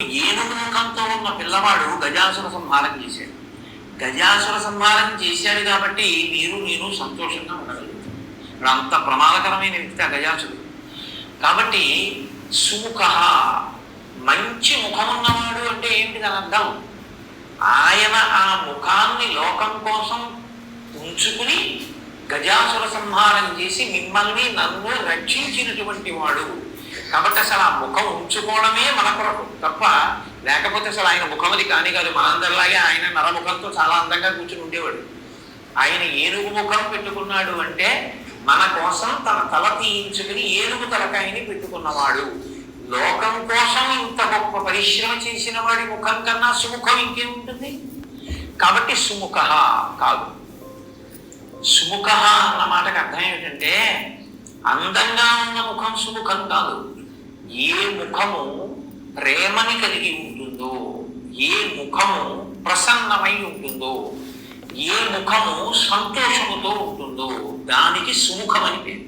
ఏనుగు ముఖంతో ఉన్న పిల్లవాడు గజాసుర సంహారం చేశాడు. గజాసుర సంహారం చేశాడు కాబట్టి మీరు నేను సంతోషంగా ఉండగలుగుతాం. ఇప్పుడు అంత ప్రమాదకరమైన వ్యక్తి ఆ గజాసురుడు కాబట్టి సుముఖ మంచి ముఖం ఉన్నవాడు అంటే ఏంటి దాని అర్థం? ఆయన ఆ ముఖాన్ని లోకం కోసం ఉంచుకుని గజాసుర సంహారం చేసి మిమ్మల్ని నన్ను రక్షించినటువంటి వాడు కాబట్టి అసలు ఆ ముఖం ఉంచుకోవడమే మన కొరకు. తప్ప లేకపోతే అసలు ఆయన ముఖం అది కాని కాదు. మనందరిలాగే ఆయన నరముఖంతో చాలా అందంగా కూర్చుని ఉండేవాడు. ఆయన ఏనుగు ముఖం పెట్టుకున్నాడు అంటే మన కోసం తన తల తీయించుకుని ఏనుగు తలకాయని పెట్టుకున్నవాడు. లోకం కోసం ఇంత గొప్ప పరిశ్రమ చేసిన వాడి ముఖం కన్నా సుముఖం ఇంకేముంటుంది? కాబట్టి సుముఖ కాదు. సుముఖ అన్న మాటకు అర్థం ఏమిటంటే అందంగా ఉన్న ముఖం సుముఖం కాదు. ఏ ముఖము ప్రేమని కలిగి ఉంటుందో ఏ ముఖము ప్రసన్నమై ఉంటుందో ఏ ముఖము సంతోషముతో ఉంటుందో దానికి సుముఖమని పేరు.